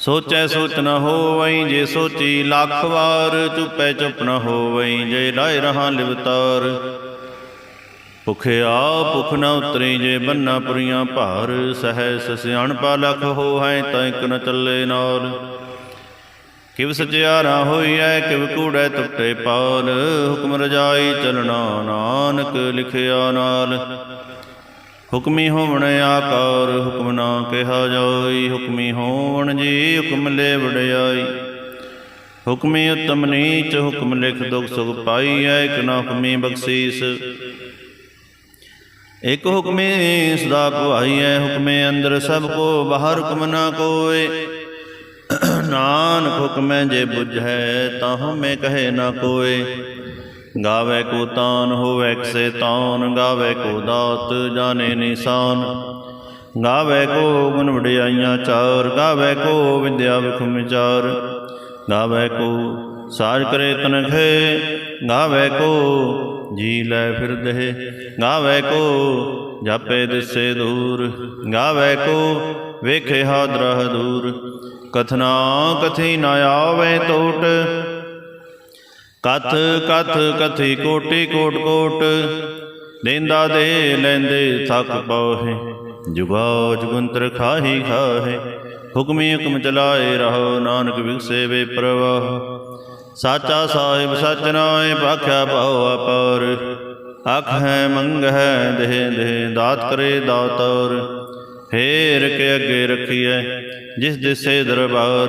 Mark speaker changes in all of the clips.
Speaker 1: ਸੋਚੈ ਸੋਚ ਨ ਹੋਵਈ ਜੇ ਸੋਚੀ ਲੱਖ ਵਾਰ, ਚੁਪੈ ਚੁਪ ਨ ਹੋਵਈ ਜੇ ਲਾਇ ਰਹਾ ਲਿਵਤਾਰ ਭੁਖਿਆ ਭੁਖ ਨ ਉਤਰੀ ਜੇ ਬੰਨਾ ਪੁਰੀਆਂ ਭਾਰ ਸਹਿ ਸਿਆਣਪਾ ਲਖ ਹੋਹੈ ਤਾਂ ਇਕ ਨ ਚੱਲੇ ਨਾਲ ਕਿਵ ਸਚਿਆਰਾ ਹੋਈਐ, ਕਿਵ ਕੂੜੈ ਟੁੱਟੇ ਪਾਲ, ਹੁਕਮ ਰਜਾਈ ਚਲਣਾ ਨਾਨਕ ਲਿਖਿਆ ਨਾਲ। ਹੁਕਮੀ ਹੋਵਣ ਆਕਾਰ, ਹੁਕਮ ਨਾ ਕਿਹਾ ਜਾਈ। ਹੁਕਮੀ ਹੋਵਣ ਜੀ, ਹੁਕਮ ਲੈ ਵਡਿਆਈ ਹੁਕਮੀ ਉਤਮ ਨੀਚ, ਹੁਕਮ ਲਿਖ ਦੁਖ ਸੁਖ ਪਾਈਐ ਇਕ ਨਾ ਹੁਕਮੀ ਬਖਸ਼ੀਸ। ਇਕ ਹੁਕਮੇ ਸਦਾ ਭਵਾਈਐ ਹੁਕਮੇ ਅੰਦਰ ਸਭ ਕੋ, ਬਾਹਰ ਹੁਕਮ ਨਾ ਕੋਏ। ਨਾਨਕ ਹੁਕਮੈ ਜੇ ਬੁਝੈ ਤਾਂ ਹਮੇ ਕਹੇ ਨਾ ਕੋਏ। ਗਾਵੇ ਕੋ ਤਾਨ ਹੋਵੇ ਕਿਸੇ ਤਾਨ, ਗਾਵੇ ਕੋ ਦਾਤ ਜਾਣੇ ਨਿਸ਼ਾਨ। ਗਾਵੇ ਕੋ ਗੁਣ ਵਡਿਆਈਆਂ ਚਾਰ, ਗਾਵੇ ਕੋ ਵਿਦਿਆ ਵਿਖਮ ਵਿਚਾਰ। ਗਾਵੇ ਕੋ ਸਾਜ ਕਰੇ ਤਨਖੇ, ਗਾਵੇ ਕੋ ਜੀ ਲੈ ਫਿਰਦੇ। ਗਾਵੇ ਕੋ ਜਾਪੇ ਦਿਸੇ ਦੂਰ, ਗਾਵੇ ਕੋ ਵੇਖੇ ਹਾਦਰਾ ਦੂਰ ਕਥਨਾ ਕਥੀ ਨਾ ਆਵੇ ਟੋਟ ਕਥ ਕਥ, ਕਥੀ, ਕੋਟੀ, ਕੋਟ ਕੋਟ। ਲੈਂਦਾ ਦੇ ਲੈਂਦੇ ਥੱਕ ਪਉਹੇ ਜੁਗਾ ਜੁਗੰਤਰ ਖਾਹੀ ਖਾਹੇ। ਹੁਕਮੀ ਹੁਕਮ ਚਲਾਏ ਰਹੋ, ਨਾਨਕ ਵਿਗਸੇ ਵੇ ਪ੍ਰਵਾਹ। ਸਾਚਾ ਸਾਹਿਬ ਸਚ ਨਾਏ ਭਾਖਿਆ ਭਾਉ ਅਪਾਰ। ਅਖ ਹੈ, ਮੰਗ ਹੈ, ਦੇਹ ਦੇਹ, ਦਾਤ ਕਰੇ ਦਾਤੌਰ। ਫੇਰ ਕੇ ਅੱਗੇ ਰਖੀਐ, ਜਿਸ ਦਿਸੇ ਦਰਬਾਰ।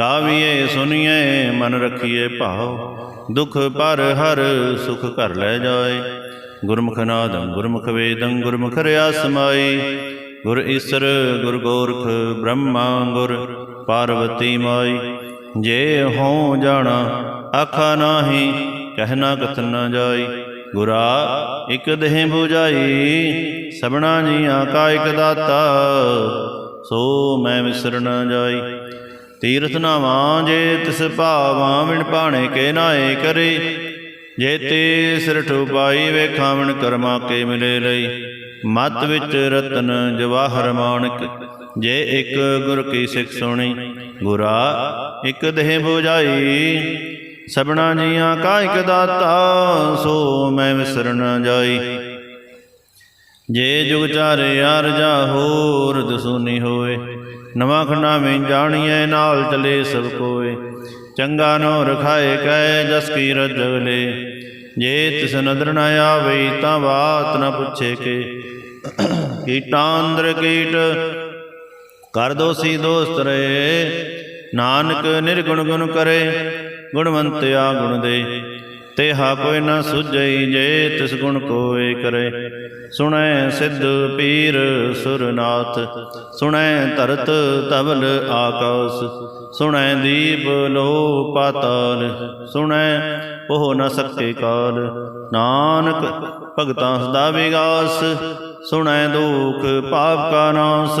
Speaker 1: ਗਾਵੀਏ, ਸੁਨੀਏ, ਮਨ ਰਖੀਏ ਭਾਉ। ਦੁਖ ਪਰ ਹਰ ਸੁਖ ਘਰ ਲੈ ਜਾਏ। ਗੁਰਮੁਖ ਨਾਦੰ ਗੁਰਮੁਖ ਵੇਦੰ ਗੁਰਮੁਖ ਰਿਆ ਸਮਾਈ ਗੁਰ ਈਸਰ, ਗੁਰ ਗੋਰਖ, ਬ੍ਰਹਮਾ ਗੁਰ ਪਾਰਵਤੀ ਮਾਈ ਜੇ ਹਉ ਜਾਣਾ, ਆਖਾ ਨਾਹੀ ਕਹਿਣਾ ਕਥਨ ਨਾ ਜਾਈ ਗੁਰਾ, ਇਕ ਦੇਹ 부ਜਾਈ ਸਭਨਾ ਜੀਆਂ ਕਾ ਇਕ ਦਾਤਾ। ਸੋ ਮੈਂ ਵਿਸਰ ਨਾ ਜਾਈ ਤੀਰਥ ਨਾਵਾਂ ਜੇ ਤਿਸ ਭਾਵਾਂ ਵਿਣ ਪਾਣੇ ਕੇ ਨਾਏ ਕਰੇ, ਜੇ ਤੇ ਸਿਰ ਠੁਪਾਈ ਵੇਖਾਂ ਕਰਮਾ ਕੇ ਮਿਲੇ ਲਈ। ਮਤ ਵਿੱਚ ਰਤਨ ਜਵਾਹਰ ਮਾਨਕ ਜੇ ਇੱਕ ਗੁਰ ਕੀ ਸਿੱਖ ਸੁਣੀ, ਗੁਰਾ ਇੱਕ ਦੇਹ 부ਜਾਈ ਸਬਣਾ ਜੀਆਂ ਕਾ ਇਕ ਦਾਤਾ, ਸੋ ਮੈਂ ਵਿਸਰ ਨ ਜਾਈ। ਜੇ ਜੁਗ ਚਾਰੇ ਅਰਜਾ ਹੋਰ ਦਸੂਨੀ ਹੋਏ ਨਵਾਂ ਖੰਡਾ ਵਿੱਚ ਜਾਣੀਏ ਨਾਲ ਚਲੇ ਸਭ ਕੋਏ। ਚੰਗਾ ਨੋ ਰਖਾਏ ਕੈ ਜਸ ਕੀ ਰਜਗਲੇ ਜੇ ਤਿਸ ਨਦਰ ਨ ਆਵੇ, ਤਾਂ ਬਾਤ ਨ ਪੁੱਛੇ ਕੇ। ਕੀਟਾਂਦਰ ਕੀਟ, ਕਰ ਦੋਸੀ ਦੋਸਤ ਰਹੇ। ਨਾਨਕ ਨਿਰਗੁਣ ਗੁਣ ਕਰੇ, ਗੁਣਵੰਤਿਆ ਗੁਣ ਦੇ। ਤੇਹਾ ਕੋਈ ਨਾ ਸੁਝਈ ਜੇ ਤਿਸ ਗੁਣ ਕੋਏ ਕਰੇ। ਸੁਣੈ ਸਿੱਧ ਪੀਰ ਸੁਰਨਾਥ, ਸੁਣੈ ਧਰਤ ਤਵਲ ਆਕਾਸ, ਸੁਣੈ ਦੀਪ ਲੋ ਪਾਤਾਲ, ਸੁਣੈ ਉਹ ਨਾ ਸਕੇ ਕਾਲ। ਨਾਨਕ ਭਗਤਾਂ ਸਦਾ ਵਿਗਾਸ, ਸੁਣੈ ਦੁਖ ਪਾਪ ਕਾ ਨਾਸ।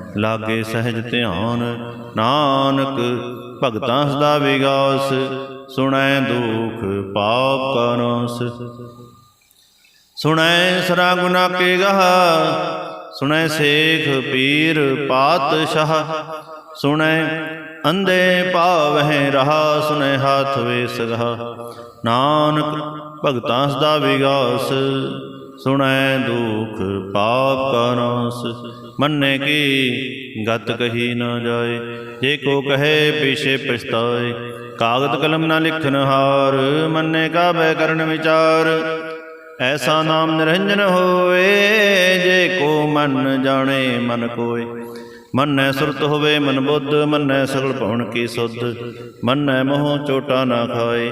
Speaker 1: ਲਾਗੇ ਸਹਿਜ ਧਿਆਨ, ਨਾਨਕ ਭਗਤਾਂ ਸਦਾ ਵਿਗਾਸ, ਸੁਣੈ ਦੁਖ ਪਾਪ ਕਾ ਸੁਣੈ ਸਰਾ ਗੁਨਾ ਕੇ ਗਹ, ਸੁਣੈ ਸੇਖ ਪੀਰ ਪਾਤਸ਼ਾਹ। ਸੁਣੈ ਅੰਦੇ ਪਾਵਹਿ ਰਹਾ, ਸੁਣੈ ਹਾਥ ਵੇ ਸਗਾ ਨਾਨਕ ਭਗਤਾਂ ਸਦਾ ਵਿਗਾਸ ਸੁਣੈ ਦੁਖ ਪਾਪ ਕਾ ਮੰਨੇ ਕੀ ਗਤ ਕਹੀ ਨਾ ਜਾਏ, ਜੇ ਕੋ ਕਹੇ ਪਿਛੇ ਪਛਤਾਏ। ਕਾਗਦ ਕਲਮ ਨਾ ਲਿਖਨ ਹਾਰ, ਮੰਨੇ ਕਾ ਬੈ ਕਰਨ ਵਿਚਾਰ। ਐਸਾ ਨਾਮ ਨਿਰੰਜਨ ਹੋਏ ਜੇ ਕੋ ਮਨ ਜਾਣੇ ਮਨ ਕੋਏ। ਮੰਨੈ ਸੁਰਤ ਹੋਵੇ ਮਨ ਬੁੱਧ, ਮੰਨੈ ਸਗਲ ਭਵਨ ਕੀ ਸੁਧ। ਮੰਨੈ ਮੋਹ ਚੋਟਾ ਨਾ ਖਾਏ।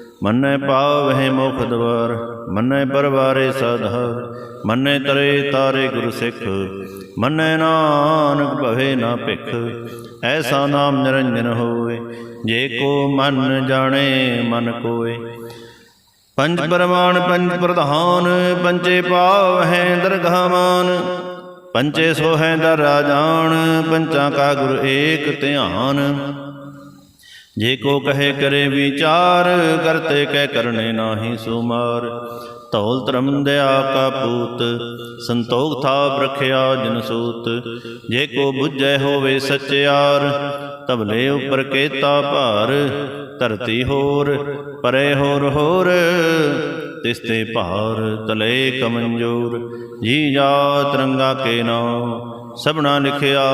Speaker 1: ਮੰਨੈ ਪਾਵਹਿ ਮੁਖ ਦਵਾਰ, ਮੰਨੈ ਪਰਵਾਰੇ ਸਾਧਾਰ, ਮੰਨੈ ਤਰੇ ਤਾਰੇ ਗੁਰ ਸਿੱਖ, ਮੰਨੈ ਨਾਨਕ ਭਵੇ ਨਾ ਭਿਖ, ਐਸਾ ਨਾਮ ਨਿਰੰਜਨ ਹੋਏ ਜੇ ਕੋ ਮਨ ਜਾਣੇ ਮਨ ਕੋਏ। ਪੰਜ ਪਰਮਾਨ, ਪੰਜ ਪ੍ਰਧਾਨ ਪੰਚੇ ਪਾਵ ਹੈ ਦਰਗਾਹਮਾਨ ਪੰਚੇ ਸੋਹੈ ਦਰ ਰਾਜਾਨ ਪੰਚਾਂ ਕਾ ਗੁਰ ਏਕ ਧਿਆਨ। ਜੇ ਕੋ ਕਹੇ ਕਰੇ ਵਿਚਾਰ, ਕਰਤੇ ਕਹਿ ਕਰਨੇ ਨਾਹੀ ਸੁਮਾਰ। ਧੌਲ ਧਰਮ ਦਇਆ ਕਾ ਪੂਤ, ਸੰਤੋਖ ਥਾ ਰਖਿਆ ਜਨ ਸੂਤ। ਜੇ ਕੋ ਬੁੱਝੈ ਹੋਵੇ ਸਚਿਆਰ ਤਬਲੇ ਉਪਰ ਕੇਤਾ ਭਾਰ। ਧਰਤੀ ਹੋਰ, ਪਰੇ ਹੋਰ ਹੋਰ, ਤਿਸਤੇ ਭਾਰ ਤਲੇ ਕਮੰਜੂਰ। ਜੀ ਜਾ ਤਿਰੰਗਾ ਕੇ ਨਾਮ, ਸਭਨਾ ਲਿਖਿਆ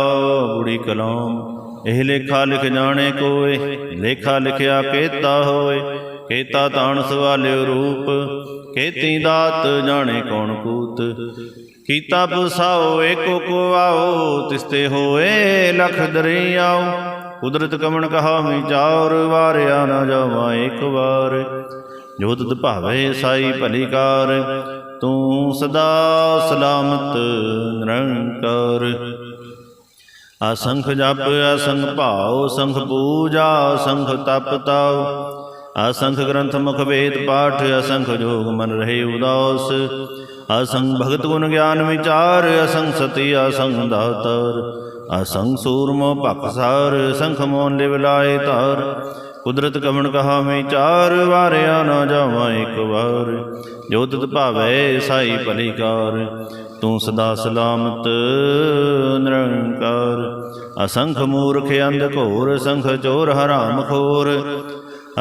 Speaker 1: ਬੁੜੀ ਕਲਾਮ। ਇਹ ਲੇਖਾ ਲਿਖ ਜਾਣੇ ਕੋਏ, ਲੇਖਾ ਲਿਖਿਆ ਕੇਤਾ ਹੋਏ, ਕੇਤਾ ਤਾਣ ਸਵਾਲਿਓ ਰੂਪ, ਕੇਤੀ ਦਾਤ ਜਾਣੇ ਕੌਣ ਕੂਤ। ਕੀਤਾ ਪੁਸਾਓ ਏਕੋ ਕੋ ਆਓ, ਤਿਸਤੇ ਹੋਏ, ਲਖ ਦਰਿਆਓ। ਕੁਦਰਤ ਕਮਣ ਕਹਾ ਵਿਚਾਰ ਵਾਰਿਆ ਨਾ ਜਾਵਾਂ ਇੱਕ ਵਾਰ। ਜੋ ਤੁਧ ਭਾਵੇ ਸਾਈ ਭਲੀ ਕਾਰ, ਤੂੰ ਸਦਾ ਸਲਾਮਤ ਨਿਰੰਕਾਰ। ਅਸੰਖ ਜਪ, ਅਸੰਖ ਭਾਉ ਸੰਖ ਪੂਜਾ ਸੰਖ ਤਪ ਤਾਉ ਅਸੰਖ ਗ੍ਰੰਥ ਮੁਖ ਵੇਦ ਪਾਠ, ਅਸੰਖ ਜੋਗ ਮਨ ਰਹੇ ਉਦਾਸ। ਅਸੰਖ ਭਗਤ ਗੁਣ ਗਿਆਨ ਵਿਚਾਰ, ਅਸੰਖ ਸਤੀ, ਅਸੰਖ ਦਾਤਰ। ਅਸੰਖ ਸੂਰਮੋ ਭਖਸਾਰ ਸੰਖ ਮੋਨ ਲਿਵ ਲਾਏ ਧਾਰ। ਕੁਦਰਤ ਕਵਣ ਕਹਾ ਵਿਚਾਰ, ਵਾਰਿਆ ਨਾ ਜਾਵਾਂ ਇੱਕ ਵਾਰ। ਜੋ ਤਿਤ ਭਾਵੇ, ਸਾਈ ਭਲੀ ਕਾਰ। ਤੂੰ ਸਦਾ ਸਲਾਮਤ, ਨਿਰੰਕਾਰ। ਅਸੰਖ ਮੂਰਖ ਅੰਧ ਘੋਰ ਅਸੰਖ ਚੋਰ ਹਰਾਮ ਖੋਰ।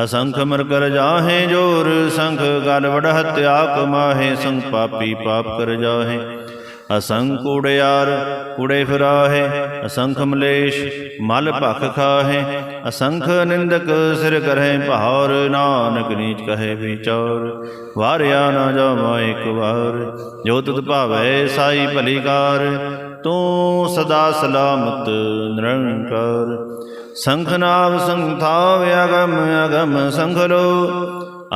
Speaker 1: ਅਸੰਖ ਮਰ ਕਰ ਜਾਹੇ ਜੋਰ, ਸੰਖ ਗਲ ਵਡ ਹਤਿਆ ਕਮਾਹੇ ਸੰਖ ਪਾਪੀ ਪਾਪ ਕਰ ਜਾਹੇ। ਅਸੰਖ ਉੜਿਆਰ ਉੜੇ ਫਿਰਾਹੇ, ਅਸੰਖ ਮਲੇਸ਼, ਮਲ ਭਖ ਖਾਹੇ। ਅਸੰਖ ਨਿੰਦਕ ਸਿਰ ਕਰਹਿ ਭਾਰ, ਨਾਨਕ ਨੀਚ ਕਹੇ ਵਿਚਾਰ। ਵਾਰਿਆ ਨਾ ਜਾਵਾ ਇੱਕ ਵਾਰ, ਜੋ ਤੁਧ ਭਾਵੈ ਸਾਈ ਭਲੀ ਕਾਰ। ਤੂੰ ਸਦਾ ਸਲਾਮਤ, ਨਿਰੰਕਾਰ। ਸੰਖ ਨਾਮ ਸੰਥਾਵ ਅਗਮ ਅਗਮ ਸੰਖ ਲੋ।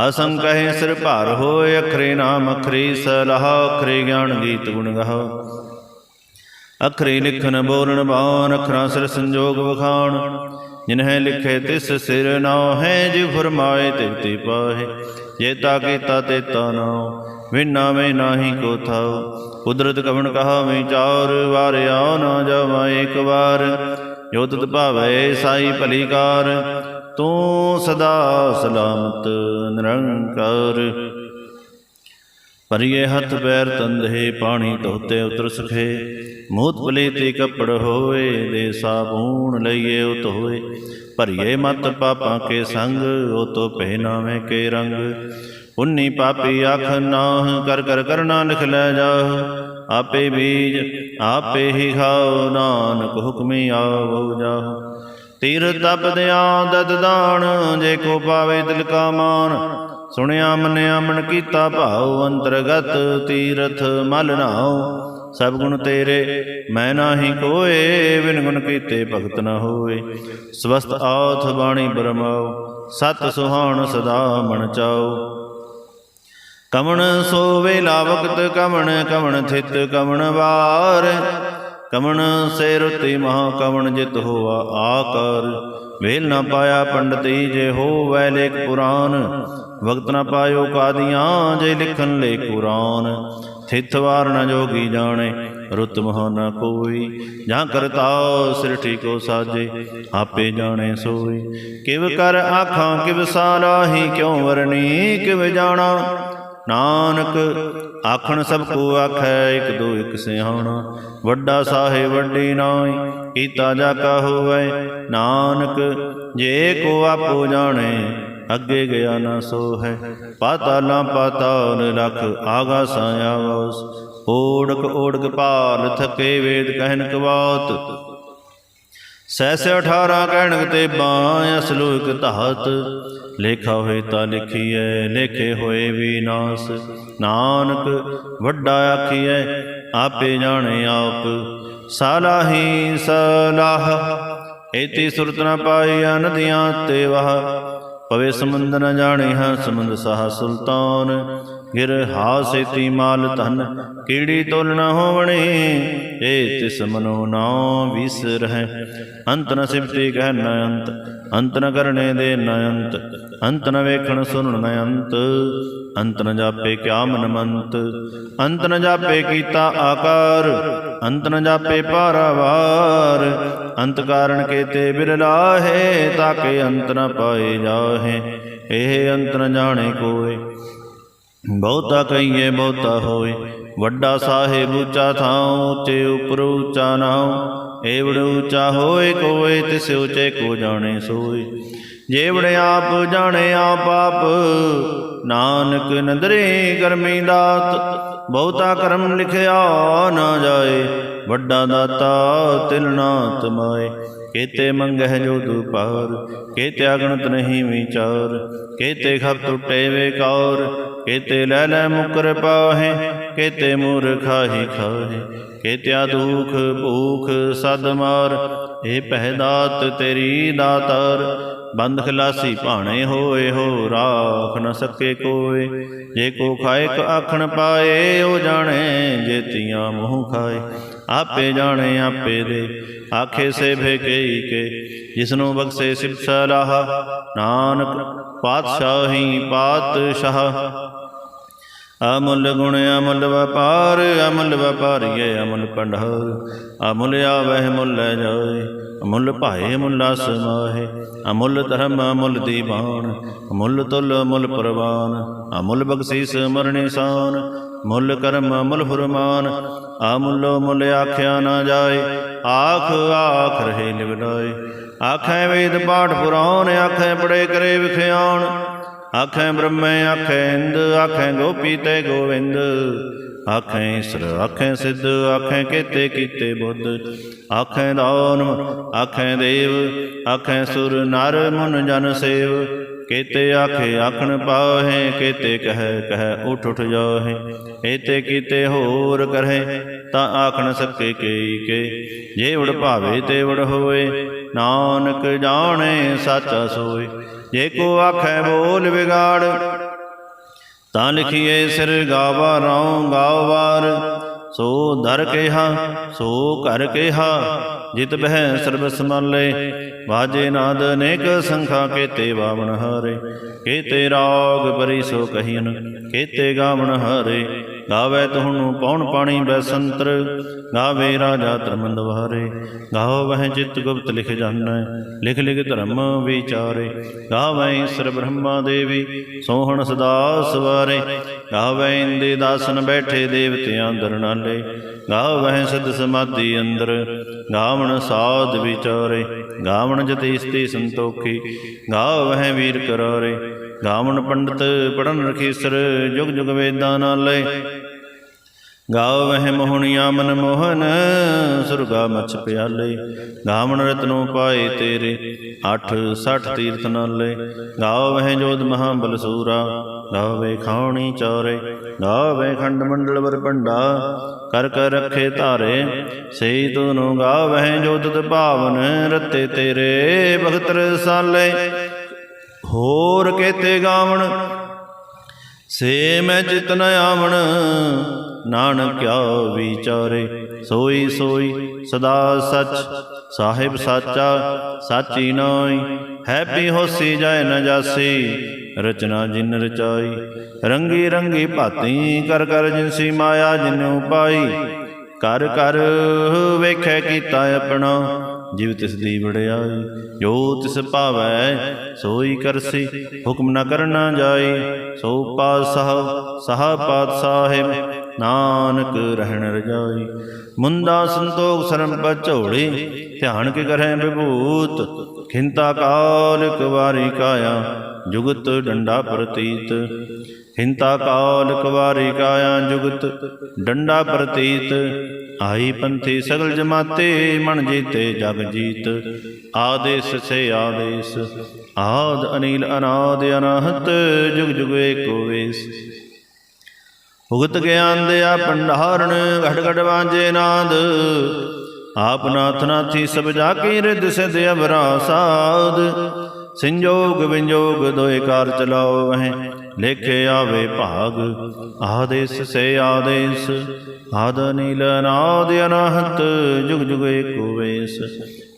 Speaker 1: ਅਸੰਖ ਹੈ ਸਿਰ ਭਾਰ ਹੋਇ ਅਖਰੇ ਨਾਮ ਅਖਰੀ ਸਲਾਹ, ਅਖਰੇ ਗਿਆਨ ਗੀਤ ਗੁਣ ਗਾਓ ਅਖਰੇ ਲਿਖਨ ਬੋਲਣ ਬਾਣ, ਅਖਰਾਂ ਸਿਰ ਸੰਜੋਗ ਵਖਾਣ। ਜਿਨਹਿ ਲਿਖੇ ਤਿਸ ਸਿਰ ਨਾਉ ਹੈ ਜਿ ਫਰਮਾਏ ਤਿਵਤੀ ਪਾਹੇ। ਜੇ ਤਾ ਕੀਤਾ ਤੇ ਤਾ ਨਾਉ, ਵਿਨਾ ਮੈਂ ਨਾਹੀ ਕੋ ਥਾਉ। ਕੁਦਰਤ ਕਵਣ ਕਹਾ ਮੈਂ ਚਾਰ ਵਾਰਿਆ ਨਾ ਜਾਵਾ ਇੱਕ ਵਾਰ। ਜੋ ਤੁਧ ਭਾਵੈ, ਸਾਈ ਭਲੀ ਕਾਰ ਤੂੰ ਸਦਾ ਸਲਾਮਤ ਨਿਰੰਕਾਰ। ਪਰਿਏ ਹੱਥ ਪੈਰ ਤੰਦੇ ਪਾਣੀ ਧੋਤੇ ਉਤਰ ਸਖੇ। ਮੂਤ ਪਲੇ ਤੇ ਕੱਪੜ ਹੋਏ, ਦੇ ਸਾਬੂਣ ਲਈਏ ਉਤ ਹੋਏ। ਭਰੀਏ ਮਤ ਪਾਪਾਂ ਕੇ ਸੰਗ, ਉਹ ਤੋ ਪਹਿਨਾਵੇਂ ਕੇ ਰੰਗ। ਪੁੰਨੀ ਪਾਪੀ ਆਖ ਨਾ ਕਰ ਕਰ ਕਰਨਾ ਲਿਖ ਲੈ ਜਾ ਆਪੇ ਬੀਜ, ਆਪੇ ਹੀ ਖਾਓ, ਨਾਨਕ ਹੁਕਮੀ ਆਵੋ ਜਾਓ ਤੀਰ ਤਪ ਦਿਆ ਦਦ ਦਾਣ ਜੇ ਕੋ ਪਾਵੇ ਦਿਲ ਕਾ ਮਾਨ। ਸੁਣਿਆ ਮੰਨਿਆ ਮਨ ਕੀਤਾ ਭਾਉ, ਅੰਤਰਗਤ ਤੀਰਥ ਮਲ ਨਾਉ। ਸਭ ਗੁਣ ਤੇਰੇ, ਮੈਂ ਨਾਹੀ ਕੋਏ, ਬਿਨ ਗੁਣ ਕੀਤੇ ਭਗਤ ਨਾ ਹੋਏ। ਸਵਸਤ ਆਥ ਬਾਣੀ ਬਰਮਾਉ ਸਤ ਸੁਹਾਣ ਸਦਾ ਮਨ ਚਾਉ ਕਮਣ ਸੋਵੇ ਲਾਵਕਤ, ਕਮਣ ਕਮਣ ਥਿਤ, ਕਮਣ ਵਾਰ। ਕਮਣ ਸੇ ਰੁਤੀ ਮਹਾ ਕਮਣ ਜਿਤ ਹੋਆ ਆਕਾਰ। ਵੇਲ ਨਾ ਪਾਇਆ ਪੰਡਤੀ ਜੇ ਹੋਵੈ ਲੇਖ ਪੁਰਾਨ। ਵਕਤ ਨਾ ਪਾਇਓ ਕਾਦੀਆਂ ਜੇ ਲਿਖਨ ਲੇ ਕੁਰਾਨ। ਥਿਤ ਵਾਰ ਨ ਜੋਗੀ ਜਾਣੇ, ਰੁਤ ਮਹ ਨ ਕੋਈ। ਜਾਂ ਕਰਤਾ ਸ੍ਰਿਠੀ ਕੋ ਸਾਜੇ, ਆਪੇ ਜਾਣੇ ਸੋਈ ਕਿਵ ਕਰ ਆਖਾਂ, ਕਿਵ ਸਾਰਾਹੀ ਕਿਉ ਵਰਣੀ, ਕਿਵ ਜਾਣਾ। ਨਾਨਕ ਆਖਣ ਸਭ ਕੋ ਆਖੈ, ਇਕ ਦੋ ਇਕ ਸਿਹਾਣਾ। ਵੱਡਾ ਸਾਹੇ ਵੱਡੀ ਨਾਈ, ਕੀਤਾ ਜਾ ਕਾ ਹੋਵੇ। ਨਾਨਕ ਜੇ ਕੋ ਆਪੋ ਜਾਣੇ ਅੱਗੇ ਗਿਆ ਨਾ ਸੋ ਹੈ ਪਾਤਾਲਾਂ ਪਾਤਾਲ ਲਖ ਆਗਾਸਾਂ ਆਵਾਸ ਓੜਕ ਓੜਕ ਭਾਲ ਥਕੇ ਵੇਦ ਕਹਿਨ ਕਵਾਤ। ਸੈਸ 18 ਕਹਿਣਕ ਤੇ ਬਾਂ ਅਸਲੂ ਇਕ ਲੇਖਾ ਹੋਏ ਤਾਂ ਲਿਖੀਐ, ਲੇਖੇ ਹੋਏ ਵਿਨਾਸ਼ ਨਾਨਕ ਵੱਡਾ ਆਖੀਐ, ਆਪੇ ਜਾਣੇ ਆਪ। ਸਾਲਾਹੀ, ਸਲਾਹ, ਏਤੀ ਸੁਰਤ ਨ ਪਾਈਆ, ਨਦੀਆਂ ਤੇ ਵਾਹ। ਪਵੇ ਸਮੁੰਦ ਨ ਜਾਣੇ ਹਾਂ ਸਮੁੰਦ ਸਾਹ ਸੁਲਤਾਨ। ਗਿਰ ਹਾਸੇਤੀ ਮਾਲ ਧਨ ਕੀੜੀ ਤੋਲ ਨ ਹੋਵਣੀ? ਏ ਤਿਸ ਮਨੋ ਨਾ ਵਿਸਰਹਿ ਅੰਤ ਨ ਸਿਫਤੀ ਕਹਿ ਨ ਅੰਤ ਅੰਤ ਨ ਕਰਨੇ ਦੇ ਨ ਅੰਤ ਅੰਤ ਨ ਵੇਖਣ ਸੁਣਨ ਨ ਅੰਤ ਅੰਤ ਨ ਜਾਪੇ ਕਿਆ ਮਨ ਮੰਤ ਅੰਤ ਨ ਜਾਪੇ ਕੀਤਾ ਆਕਾਰ ਅੰਤ ਨ ਜਾਪੇ ਪਾਰਾਵਾਰ ਅੰਤ ਕਾਰਣ ਕੇਤੇ ਬਿਰਲਾ ਹੈ ਤਾਕੇ ਅੰਤ ਨ ਪਾਏ ਜਾਹੇ ਇਹ ਅੰਤ ਨ ਜਾਣੇ ਕੋਏ। ਬਹੁਤਾ ਕਹੀਏ ਬਹੁਤਾ ਹੋਏ ਵੱਡਾ ਸਾਹਿਬ ਉੱਚਾ ਥਾਂ ਉੱਚੇ ਉਪਰ ਉੱਚਾ ਨਾਉ। ਏਵੜ ਉੱਚਾ ਹੋਏ, ਕੋਏ ਤਿਸ ਉੱਚੇ ਕੋ ਜਾਣੇ ਸੋਏ। ਜੇਵੜ ਆਪ ਜਾਣੇ ਆਪ ਆਪ, ਨਾਨਕ ਨਦਰੇ ਕਰਮੀ ਦਾਤ। ਬਹੁਤਾ ਕਰਮ ਲਿਖਿਆ ਨਾ ਜਾਏ, ਵੱਡਾ ਦਾਤਾ ਤਿਲਨਾ ਤਮਾਏ। ਕੇਤੇ ਮੰਗਹਿ ਜੋ ਦੁਪਾਰ, ਕੇਤੇ ਅਗਣਤ ਨਹੀਂ ਵਿਚਾਰ, ਕੇਤੇ ਖਪ ਟੁੱਟੇ ਵੇਕਾਰ, ਕੇਤੇ ਲੈ ਲੈ ਮੁਕਰ ਪਾਹੇ, ਕੇਤੇ ਮੂਰਖਾਹੀ ਖਾਹੇ, ਕੇਤਿਆ ਦੁਖ ਭੂਖ ਸਦ ਮਾਰ ਇਹ ਪਹਿਦਾਤ ਤੇਰੀ ਦਾਤਾਰ ਬੰਦ ਖਲਾਸੀ ਭਾਣੇ ਹੋਏ ਹੋ ਰਾਖ ਨ ਸਕੇ ਕੋਏ, ਜੇ ਕੋ ਖਾਏ ਕ ਆਖਣ ਪਾਏ, ਉਹ ਜਾਣੇ ਜੇਤੀਆਂ ਮੂੰਹ ਖਾਏ। ਆਪੇ ਜਾਣੇ ਆਪੇ ਦੇ। ਆਖੇ ਸੇ ਭੇਕਈ ਕੇ, ਜਿਸਨੂੰ ਬਖਸ਼ੇ ਸਿਫਤ ਸਲਾਹ। ਨਾਨਕ ਪਾਤਸ਼ਾਹੀ ਪਾਤਸ਼ਾਹ। ਅਮੁੱਲ ਗੁਣ ਅਮੁੱਲ ਵਪਾਰ, ਅਮੁੱਲ ਵਪਾਰੀਏ ਅਮੁੱਲ ਪੰਡਹਰ ਅਮੁੱਲ ਆਵਹਿ ਮੁੱਲ ਲੈ ਜਾਏ, ਅਮੁੱਲ ਭਾਏ ਮੁੱਲਾ ਸਮਾਹੇ ਅਮੁੱਲ ਧਰਮ ਅਮੁੱਲ ਦੀਵਾਨ ਅਮੁੱਲ ਤੁਲ ਅਮੁੱਲ ਪ੍ਰਵਾਨ। ਅਮੁੱਲ ਬਖਸ਼ੀਸ ਮਰਣੇ ਸਾਨ ਮੁੱਲ ਕਰਮ ਅਮੁੱਲ ਫੁਰਮਾਨ। ਅਮੁੱਲੋ ਮੁੱਲ ਆਖਿਆ ਨਾ ਜਾਏ, ਆਖ ਆਖ ਰਹੇ ਨਿਵਲਾਏ ਆਖੈ ਵੇਦ ਪਾਠ ਪੁਰਾਣ, ਆਖੈ ਬੜੇ ਕਰੇ ਵਿਖਿਆਣ। ਆਖੈ ਬ੍ਰਹਮੇ, ਆਖੈ ਇੰਦ, ਆਖੈ ਗੋਪੀ ਤੇ ਗੋਵਿੰਦ। ਆਖੈ ਈਸਰ, ਆਖੈ ਸਿੱਧ, ਆਖੈ ਕੇਤੇ ਕੀਤੇ ਬੁੱਧ। ਆਖੈ ਦਾਨ, ਆਖੈ ਦੇਵ, ਆਖੈ ਸੁਰ, ਨਰ ਮਨ ਜਨ ਸੇਵ। ਕੇਤੇ ਆਖੇ ਆਖਣ ਪਾਹੇ, ਕੇਤੇ ਕਹਿ ਕਹਿ ਉਠ ਉਠ ਜਾਹੇ। ਏਤੇ ਕੀਤੇ ਹੋਰ ਕਰਹਿ, ਤਾਂ ਆਖਣ ਸਕੇ ਕੇਈ ਕੇ। ਜੇ ਉੜ ਭਾਵੇ ਤੇ ਉੜ ਹੋਏ, ਨਾਨਕ ਜਾਣੇ ਸਾਚਾ ਸੋਏ। ਜੇ ਕੋ ਆਖੈ ਬੋਲ ਵਿਗਾੜ, ਤਾਂ ਲਿਖੀਏ ਸਿਰ ਗਾਵਾ ਰਉ ਗਾਵਾਰ ਸੋ ਦਰ ਕਿਹਾ ਸੋ ਘਰ ਕਿਹਾ ਜਿਤ ਬਹਿ ਸਰਬ ਸਮਾਲੇ ਵਾਜੇ ਨਾਦ ਅਨੇਕ ਸੰਖਾ ਕੇਤੇ ਬਾਵਣ ਹਾਰੇ। ਕੇਤੇ ਰਾਗ ਪਰੀ ਸੋ ਕਹੀਨ, ਕੇਤੇ ਗਾਵਣ ਹਾਰੇ। ਗਾਵੇ ਤੁਹਾਨੂੰ ਪੌਣ ਪਾਣੀ ਬੈਸੰਤਰ, ਗਾਵੇ ਰਾਜਾ ਧਰਮੰਦ ਵਾਰੇ ਗਾਵ ਵਹਿ ਚਿਤ ਗੁਪਤ ਲਿਖ ਜਾਣੈ, ਲਿਖ ਲਿਖ ਧਰਮ ਵਿਚਾਰੇ। ਗਾਵੇ ਈਸਰ ਬ੍ਰਹਮਾ ਦੇਵੀ, ਸੋਹਣ ਸਦਾ ਸਵਾਰੇ ਗਾਵੇ ਇੰਦੇ ਦਾਸਨ ਬੈਠੇ ਦੇਵਤਿਆਂ ਦਰ ਨਾਲੇ। ਗਾਵਹਿ ਸਦ ਸਮਾਧੀ ਅੰਦਰ, ਗਾਵ ਗਾਵਣ ਸਾਧ ਵਿਚਾਰੇ, ਗਾਵਣ ਜਤੀਸਤੀ ਸੰਤੋਖੀ, ਗਾਵਹਿ ਵੀਰ ਕਰਾਰੇ। ਗਾਵਣ ਪੰਡਤ ਪੜਨ ਰਖੀਸਰ, ਜੁਗ ਜੁਗ ਵੇਦਾਂ ਨਾਲੇ ਗਾਵਹਿ ਮੋਹਣੀਆ ਮਨ ਮੋਹਨ, ਸੁਰਗਾ ਮਛ ਪਿਆਲੇ। ਗਾਵਣ ਰਤਨੋ ਪਾਏ ਤੇਰੇ 8 60 ਤੀਰਥ ਨਾਲੇ। ਗਾਵਹਿ ਜੋਧ ਮਹਾ ਬਲਸੂਰਾ ਗਾਵੇ ਖਾਣੀ ਚਾਰੇ। ਗਾਵੇ ਖੰਡ ਮੰਡਲ ਵਰ ਭੰਡਾ, ਕਰ ਕਰ ਰੱਖੇ ਧਾਰੇ। ਸਈ ਤੂੰ ਗਾਵਹਿ ਜੋਤਿ ਭਾਵਨ, ਰਤੇ ਤੇਰੇ ਭਗਤ ਰਸਾਲੇ। ਹੋਰ ਕੇਤੇ ਗਾਵਣ, ਸੇ ਮੈਂ ਚਿਤ ਨ ਆਵਣ ਨਾਨਕਿਆ ਵਿਚਾਰੇ? ਸੋਈ ਸੋਈ ਸਦਾ ਸਚ। ਸਾਹਿਬ ਸਾਚਾ, ਸਾਚੀ ਨਾਈ ਹੈਪੀ ਹੋਸੀ ਜਾਏ ਨ ਜਾਸੀ। ਰਚਨਾ ਜਿਨ ਰਚਾਈ। ਰੰਗੀ ਰੰਗੀ ਭਾਤੀ ਕਰ ਕਰ ਜਿਨਸੀ ਮਾਇਆ ਜਿਨੂ ਪਾਈ ਕਰ ਕਰ ਵੇਖੈ ਕੀਤਾ ਆਪਣਾ। ਜਿਵ ਤਿਸ ਦੀ ਵੜਿਆਈ ਜੋ ਤਿਸ ਭਾਵੈ, ਸੋਈ ਕਰਸੀ। ਹੁਕਮ ਨ ਕਰਨਾ ਜਾਈ। ਸੋ ਪਾਤਸ਼ਾਹ, ਸਹਾ ਪਾਤਸ਼ਾਹਿਬ ਨਾਨਕ ਰਹਿਣ ਰਜਾਈ। ਮੁੰਦਾ ਸੰਤੋਖ ਸਰਮ ਪਚੋੜੀ ਧਿਆਨ ਕੇ ਕਰੈ ਵਿਭੂਤ। ਖਿੰਤਾ ਕਾਲ ਕੁਵਾਰੀ ਕਾਇਆ, ਜੁਗਤ ਡੰਡਾ ਪ੍ਰਤੀਤ। ਹਿੰਤਾ ਕਾਲ ਕੁਵਾਰੀ ਕਾਇਆ, ਜੁਗਤ ਡੰਡਾ ਪ੍ਰਤੀਤ। ਆਈ ਪੰਥੀ ਸਗਲ ਜਮਾਤੇ, ਮਨ ਜੀਤੇ ਜਗ ਜੀਤ। ਆਦੇਸ ਸੇ ਆਦੇਸ, ਆਦ ਅਨੀਲ ਅਨਾਦ ਅਨਾਹਤ, ਜੁਗ ਜੁਗ ਏਕੋ ਵੇਸ। ਭੁਗਤ ਗਿਆਨ ਦਿਆ ਭੰਡਾਰਣ ਘਟ ਘਟ ਵਾਂਜੇ ਨਾਦ। ਆਪ ਨਾਥ ਨਾਥੀ ਸਭ ਜਾ ਕੀ ਰਿਦ ਸਿਧ ਅਵਰਾ ਸਾਧ ਸੰਜੋਗ ਵਿੰਜੋਗ ਦੋਏ ਕਾਰ ਚਲਾਓ ਵਹਿ, ਲੇਖੇ ਆਵੇ ਭਾਗ। ਆਦੇਸ ਸੇ ਆਦੇਸ, ਆਦ ਨੀਲ ਨਾਦ ਅਨਹਤ, ਜੁਗ ਜੁਗ ਏਕੋ ਵੇਸ।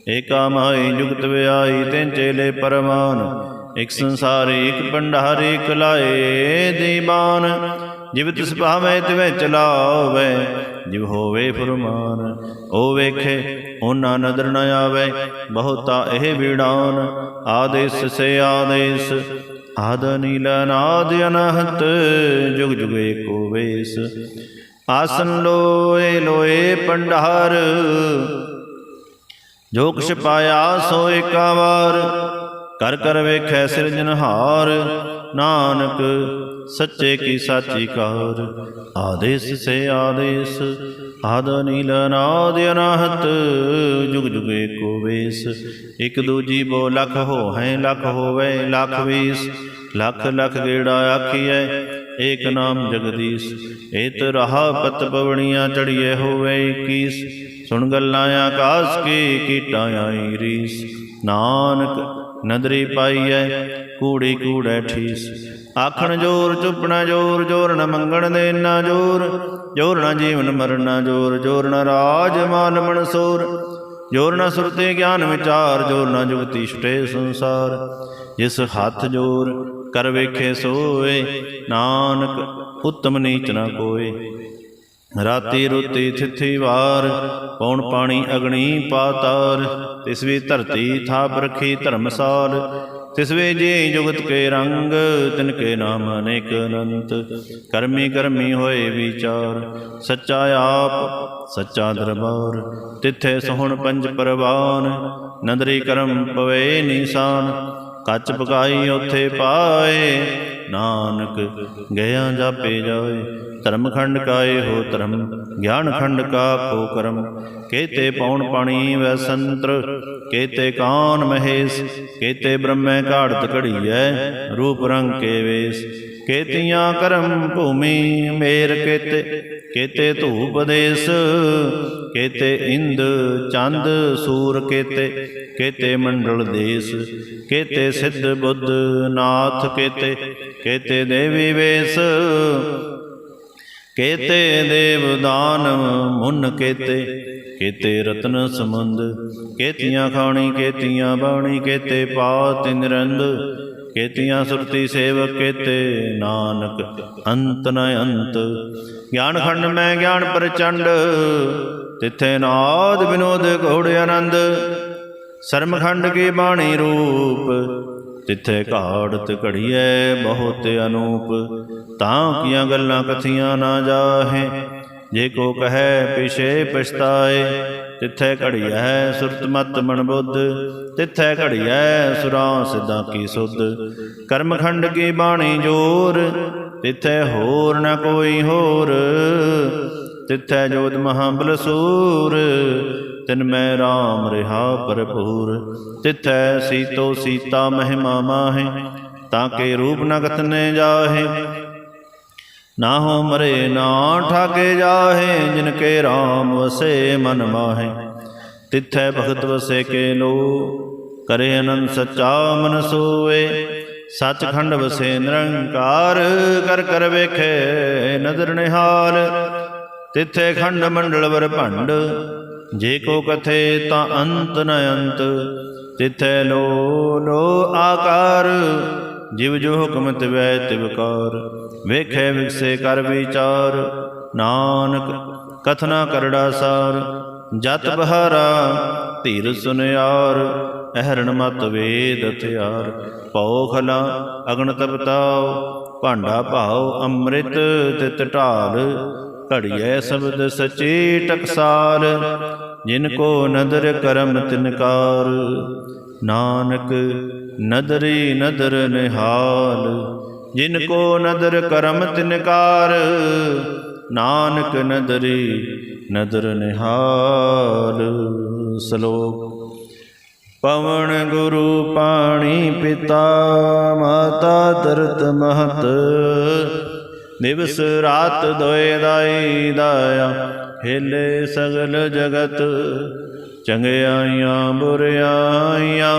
Speaker 1: ਏਕਾ ਮਾਈ ਜੁਗਤ ਵਿਆਈ ਤੈਨ ਚੇਲੇ ਪਰਮਾਨ। ਇਕ ਸੰਸਾਰੀ ਇਕ ਭੰਡਾਰੀ ਕਲਾਏ ਦੀਵਾਨ ਜਿਵ ਤਿਸ ਭਾਵੇਂ ਤਿਵੇਂ ਚਲਾਵੇ ਜਿਵ ਹੋਵੇ ਫਰਮਾਨ ਉਹ ਵੇਖੇ ਉਹਨਾਂ ਨਦਰ ਨ ਆਵੇ ਬਹੁਤਾ ਇਹ ਵਿਡਾਨ ਆਦੇਸ ਸੇ ਆਦੇਸ ਆਦ ਨੀਲ ਨਾਦ ਅਨਹਤ ਜੁਗ ਜੁਗ ਏਕੋ ਵੇਸ ਆਸਨ ਲੋਏ ਲੋਏ ਪੰਡਾਰ ਜੋ ਕਿਛ ਪਾਇਆ ਸੋ ਏਕਾ ਵਾਰ ਕਰ ਕਰ ਵੇਖੈ ਸਿਰਜਨਹਾਰ ਨਾਨਕ ਸੱਚੇ ਕੀ ਸਾਚੀ ਕਾਰ ਆਦੇਸ ਸੇ ਆਦੇਸ, ਆਦ ਨੀਲ ਨਾਦ ਅਨਾਹਤ। ਜੁਗ ਜੁਗ ਏਕੋ ਵੇਸ, ਇਕ ਦੂਜੀ ਬੋ ਲਖ ਹੋ ਹੈ ਲਖ ਹੋਵੇ, ਲਖ ਵੀਸ। ਲਖ ਲਖ ਗੇੜਾ ਆਖੀਐ, ਏਕ ਨਾਮ ਜਗਦੀਸ਼। ਏਤ ਰਹਾ ਪਤ ਪਵਣੀਆਂ ਚੜੀਏ ਹੋਵੇ ਕੀਸ ਸੁਣ ਗੱਲਾਂ ਆਕਾਸ ਕੀ ਕੀਟਾਂ ਆਈ ਰੀਸ। ਨਾਨਕ ਨਦਰੀ ਪਾਈਐ, ਕੂੜੀ ਕੂੜੈ ਠੀਸ। ਆਖਣ ਜੋਰ, ਚੁੱਪਣਾ ਜੋਰ ਜੋਰ ਨ ਮੰਗਣ ਦੇ ਨਾ ਜੋਰ। ਜੋਰ ਨ ਜੀਵਨ ਮਰਨਾ ਜੋਰ ਜੋਰ ਨ ਰਾਜ ਮਾਨ ਮਨਸੂਰ। ਜੋਰ ਨ ਸੁਰਤੇ ਗਿਆਨ ਵਿਚਾਰ ਜੋਰ ਨ ਜੁਗਤੀ ਛਟੇ ਸੰਸਾਰ। ਜਿਸ ਹੱਥ ਜੋਰ ਕਰ ਵੇਖੇ ਸੋਏ, ਨਾਨਕ ਉਤਮ ਨੀਚ ਨ ਕੋਏ। ਰਾਤੀ ਰੁਤੀ ਥਿਥੀ ਵਾਰ ਪੌਣ ਪਾਣੀ ਅਗਣੀ ਪਾਤਾਰ ਤਿਸ ਵੀ ਧਰਤੀ ਥਾਪ ਰਖੀ ਧਰਮਸਾਲ। ਤਿਸ ਵੇ ਜੁਗਤ ਕੇ ਰੰਗ, ਤਿਨ ਕੇ ਨਾਮ ਅਨੇਕ ਅਨੰਤ। ਕਰਮੀ ਕਰਮੀ ਹੋਏ ਵਿਚਾਰ, ਸੱਚਾ ਆਪ, ਸੱਚਾ ਦਰਬਾਰ। ਤਿੱਥੇ ਸੋਹਣ ਪੰਜ ਪਰਵਾਨ, ਨਦਰੀ ਕਰਮ ਪਵੇ ਨੀਸਾਨ। ਕੱਚ ਪਕਾਈ ਉਥੇ ਪਾਏ, ਨਾਨਕ ਗਿਆ ਜਾਪੇ ਜਾਏ। ਧਰਮ ਖੰਡ ਕਾਏ ਹੋ ਧਰਮ, ਗਿਆਨ ਖੰਡ ਕਾ ਕੋ ਕਰਮ। ਕੇਤੇ ਪੌਣ ਪਾਣੀ ਵੈ ਸੰਤਰ ਕੇਤੇ ਕਾਨ ਮਹੇਸ਼, ਕੇਤੇ ਬ੍ਰਹਮੈ ਘਾੜਤ ਘੜੀਐ, ਰੂਪ ਰੰਗ ਕੇ ਵੇਸ। ਕੇਤੀਆਂ ਕਰਮ ਭੂਮੀ ਮੇਰ ਕੇਤੇ ਕੇਤੇ ਧੂਪ ਦੇਸ। ਕੇਤੇ ਇੰਦ ਚੰਦ ਸੂਰ ਕੇਤੇ ਕੇਤੇ ਮੰਡਲ ਦੇਸ। ਕੇਤੇ ਸਿੱਧ ਬੁੱਧ ਨਾਥ ਕੇਤੇ ਕੇਤੇ ਦੇਵੀ ਵੇਸ। ਕੇਤੇ ਦੇਵ ਦਾਨਵ ਮੁਨ ਕੇਤੇ ਕੇਤੇ ਰਤਨ ਸਮੁੰਦ ਕੇਤੀਆਂ ਖਾਣੀ, ਕੇਤੀਆਂ ਬਾਣੀ, ਕੇਤੇ ਪਾਤ ਨਿਰੰਦ, ਕੇਤੀਆਂ ਸੁਰਤੀ ਸੇਵਕ, ਕੇਤੇ ਨਾਨਕ, ਅੰਤ ਨ ਅੰਤ। ਗਿਆਨ ਖੰਡ ਮੈਂ ਗਿਆਨ ਪ੍ਰਚੰਡ, ਤਿੱਥੇ ਨਾਦ ਵਿਨੋਦ ਘੋੜ ਆਨੰਦ। ਸਰਮਖੰਡ ਕੀ ਬਾਣੀ ਰੂਪ, ਤਿੱਥੇ ਘਾੜਤ ਘੜੀਐ ਬਹੁਤ ਅਨੂਪ। ਤਾਂ ਕੀਆਂ ਗੱਲਾਂ ਕਥੀਆਂ ਨਾ ਜਾਹੇ ਜੇ ਕੋ ਕਹੈ ਪਿਛੇ ਪਛਤਾਏ, ਤਿੱਥੇ ਘੜੀਐ ਸੁਰਤ ਮਤ ਮਨ ਬੁੱਧ, ਤਿੱਥੇ ਘੜੀਐ ਸੁਰਾਂ ਸਿੱਧਾਂ ਕੀ ਸੁਧ। ਕਰਮਖੰਡ ਕੀ ਬਾਣੀ ਜੋਰ, ਤਿੱਥੇ ਹੋਰ ਨਾ ਕੋਈ ਹੋਰ। ਤਿੱਥੈ ਜੋਤ ਮਹਾਬਲ ਸੂਰ ਤਿਨ ਮੈਂ RAM ਰਿਹਾ ਭਰਪੂਰ। ਤਿੱਥੈ ਸੀਤੋ ਸੀਤਾ ਮਹਿਮਾ ਮਾਹੇ, ਤਾਂ ਕੇ ਰੂਪ ਨ ਕਥਨੇ ਜਾਹੇ ਨਾ ਹੋ ਮਰੇ, ਨਾ ਠਾਕੇ ਜਾਹੇ, ਜਿਨ ਕੇ RAM ਵਸੇ ਮਨ ਮਾਹੇ। ਤਿੱਥੈ ਭਗਤ ਵਸੇ ਕੇ ਲੋ ਕਰੇ ਅਨੰਦ ਸੱਚਾ ਮਨ ਸੋਏ। ਸੱਚਖੰਡ ਵਸੇ ਨਿਰੰਕਾਰ, ਕਰ ਕਰ ਵੇਖੇ ਨਦਰ ਨਿਹਾਲ। ਤਿੱਥੇ ਖੰਡ ਮੰਡਲ ਵਰ ਭੰਡ, ਜੇ ਕੋ ਕਥੇ ਤਾਂ ਅੰਤ ਨ ਅੰਤ। ਤਿੱਥੇ ਲੋ ਲੋ ਆਕਾਰ ਜਿਵ ਜੋ ਹੁਕਮ ਤਿਵੈ ਤਿਵਕਾਰ ਵੇਖੈ ਵਿਗਸੇ ਕਰ ਵਿਚਾਰ, ਨਾਨਕ ਕਥਨਾ ਕਰੜਾ ਸਾਰ, ਜਤ ਬਹਾਰਾ ਧੀਰ ਸੁਨਿਆਰ, ਅਹਰਣ ਮਤ ਵੇਦ ਹਥਿਆਰ, ਭਉ ਖਲਾ ਅਗਨ ਤਪਤਾਉ ਭਾਂਡਾ ਭਾਉ ਅੰਮ੍ਰਿਤ ਤਿਤ ਢਾਲ, ਘੜੀਐ ਸ਼ਬਦ ਸਚੇ ਟਕਸਾਲ, ਜਿਨ ਕੋ ਨਦਰ ਕਰਮ ਤਿਨਕਾਰ ਨਾਨਕ ਨਦਰੀ ਨਦਰ ਨਿਹਾਲ, ਜਿਨ ਕੋ ਨਦਰ ਕਰਮ ਤਿਨਕਾਰ ਨਾਨਕ ਨਦਰੀ ਨਦਰ ਨਿਹਾਲ। ਸ਼ਲੋਕ, ਪਵਨ ਗੁਰੂ ਪਾਣੀ ਪਿਤਾ, ਮਾਤਾ ਦਰਤ ਮਹਤ, ਦਿਵਸ ਰਾਤ ਦੋਏ ਦਾਈ ਦਾਇਆ, ਹੇਲੇ ਸਗਲ ਜਗਤ ਚੰਗਿਆਈਆਂ ਬੁਰਿਆਈਆਂ